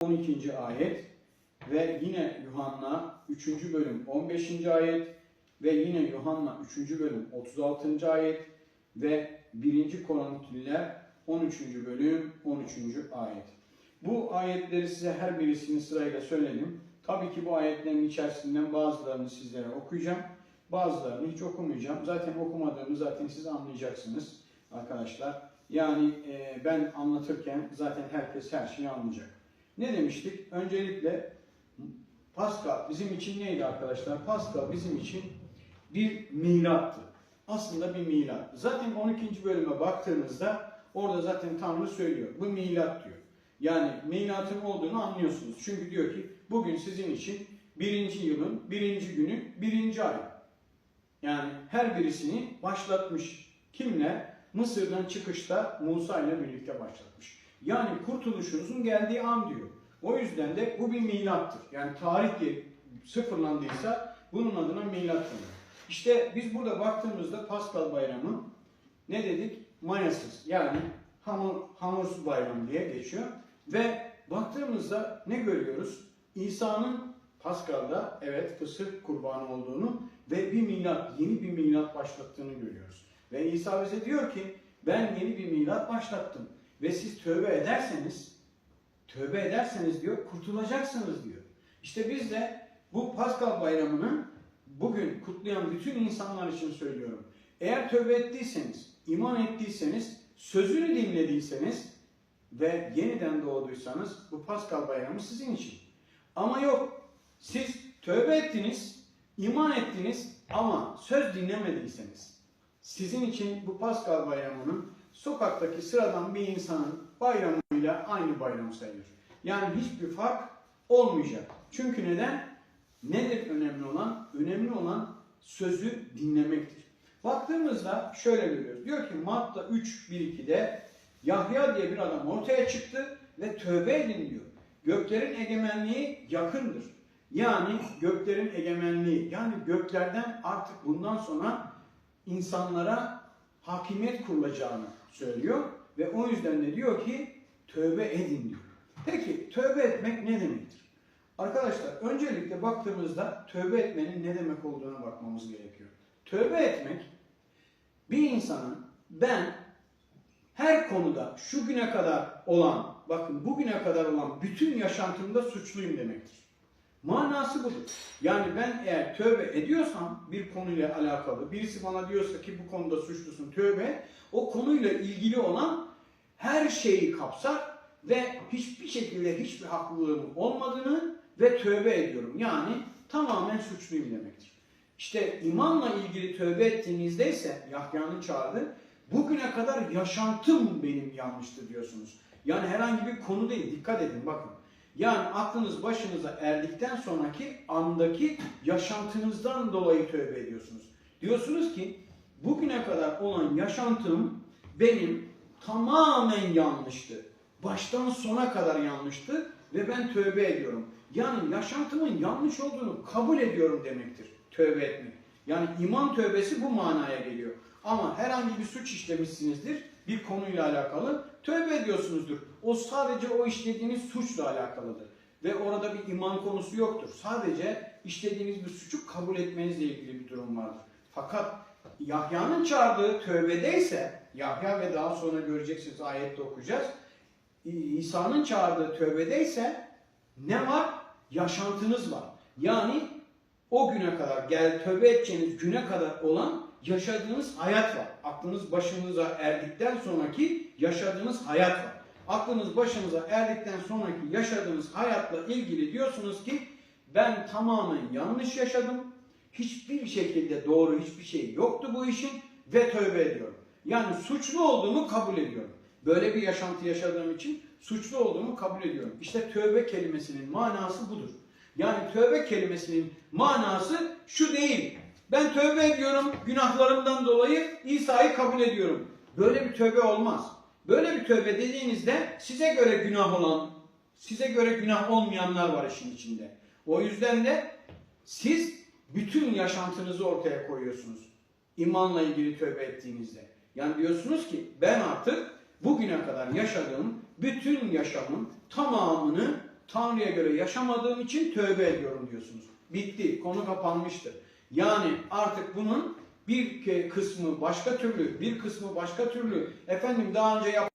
12. ayet ve yine Yuhanna 3. bölüm 15. ayet ve yine Yuhanna 3. bölüm 36. ayet ve 1. Korintliler 13. bölüm 13. ayet. Bu ayetleri size her birisini sırayla söyledim. Tabii ki bu ayetlerin içerisinden bazılarını sizlere okuyacağım. Bazılarını hiç okumayacağım. Zaten okumadığımı zaten siz anlayacaksınız arkadaşlar. Yani e, ben anlatırken zaten herkes her şeyi anlayacak. Ne demiştik? Öncelikle Pascal bizim için neydi arkadaşlar? Pascal bizim için bir milattı. Aslında bir milat. Zaten 12. bölüme baktığınızda orada zaten Tanrı söylüyor. Bu milat diyor. Yani milatın olduğunu anlıyorsunuz. Çünkü diyor ki bugün sizin için birinci yılın birinci günü birinci ay. Yani her birisini başlatmış. Kimle? Mısır'dan çıkışta Musa ile birlikte başlatmış. Yani kurtuluşunuzun geldiği an diyor. O yüzden de bu bir milattır. Yani tarih sıfırlandıysa bunun adına milat denir. İşte biz burada baktığımızda Pascal bayramı ne dedik? Mayasız yani hamur, hamursuz bayram diye geçiyor. Ve baktığımızda ne görüyoruz? İsa'nın Pascal'da evet fısır kurbanı olduğunu ve bir milat, yeni bir milat başlattığını görüyoruz. Ve İsa bize diyor ki ben yeni bir milat başlattım ve siz tövbe ederseniz tövbe ederseniz diyor kurtulacaksınız diyor. İşte biz de bu Pascal bayramını bugün kutlayan bütün insanlar için söylüyorum. Eğer tövbe ettiyseniz, iman ettiyseniz, sözünü dinlediyseniz ve yeniden doğduysanız bu Pascal bayramı sizin için. Ama yok, siz tövbe ettiniz, iman ettiniz ama söz dinlemediyseniz sizin için bu Pascal bayramının sokaktaki sıradan bir insanın bayramıyla aynı bayram sayılır. Yani hiçbir fark olmayacak. Çünkü neden? Nedir önemli olan? Önemli olan sözü dinlemektir. Baktığımızda şöyle görüyoruz. Diyor ki Matta 3, 1, 2'de Yahya diye bir adam ortaya çıktı ve tövbe edin diyor. Göklerin egemenliği yakındır. Yani göklerin egemenliği, yani göklerden artık bundan sonra insanlara hakimiyet kurulacağını söylüyor. Ve o yüzden de diyor ki tövbe edin diyor. Peki tövbe etmek ne demektir? Arkadaşlar öncelikle baktığımızda tövbe etmenin ne demek olduğuna bakmamız gerekiyor. Tövbe etmek bir insanın ben her konuda şu güne kadar olan, bakın bugüne kadar olan bütün yaşantımda suçluyum demektir. Manası budur. Yani ben eğer tövbe ediyorsam bir konuyla alakalı, birisi bana diyorsa ki bu konuda suçlusun tövbe, o konuyla ilgili olan her şeyi kapsar ve hiçbir şekilde hiçbir haklılığım olmadığını ve tövbe ediyorum. Yani tamamen suçluyum demektir. İşte imanla ilgili tövbe ettiğinizde ise Yahya'nın çağrı bugüne kadar yaşantım benim yanlıştı diyorsunuz. Yani herhangi bir konu değil. Dikkat edin bakın. Yani aklınız başınıza erdikten sonraki andaki yaşantınızdan dolayı tövbe ediyorsunuz. Diyorsunuz ki bugüne kadar olan yaşantım benim tamamen yanlıştı. Baştan sona kadar yanlıştı ve ben tövbe ediyorum. Yani yaşantımın yanlış olduğunu kabul ediyorum demektir tövbe etmek. Yani iman tövbesi bu manaya geliyor. Ama herhangi bir suç işlemişsinizdir bir konuyla alakalı tövbe ediyorsunuzdur. O sadece o işlediğiniz suçla alakalıdır. Ve orada bir iman konusu yoktur. Sadece işlediğiniz bir suçu kabul etmenizle ilgili bir durum vardır. Fakat Yahya'nın çağırdığı tövbedeyse, Yahya ve daha sonra göreceksiniz ayette okuyacağız. İsa'nın çağırdığı tövbedeyse ne var? Yaşantınız var. Yani o güne kadar, gel tövbe edeceğiniz güne kadar olan yaşadığınız hayat var. Aklınız başınıza erdikten sonraki yaşadığınız hayat var. Aklınız başınıza erdikten sonraki yaşadığınız hayatla ilgili diyorsunuz ki ben tamamen yanlış yaşadım. Hiçbir şekilde doğru hiçbir şey yoktu bu işin ve tövbe ediyorum. Yani suçlu olduğumu kabul ediyorum. Böyle bir yaşantı yaşadığım için suçlu olduğumu kabul ediyorum. İşte tövbe kelimesinin manası budur. Yani tövbe kelimesinin manası şu değil. Ben tövbe ediyorum günahlarımdan dolayı İsa'yı kabul ediyorum. Böyle bir tövbe olmaz. Böyle bir tövbe dediğinizde size göre günah olan, size göre günah olmayanlar var işin içinde. O yüzden de siz bütün yaşantınızı ortaya koyuyorsunuz. İmanla ilgili tövbe ettiğinizde. Yani diyorsunuz ki ben artık bugüne kadar yaşadığım bütün yaşamın tamamını Tanrı'ya göre yaşamadığım için tövbe ediyorum diyorsunuz. Bitti. Konu kapanmıştır. Yani artık bunun bir kısmı başka türlü, bir kısmı başka türlü. Efendim daha önce yap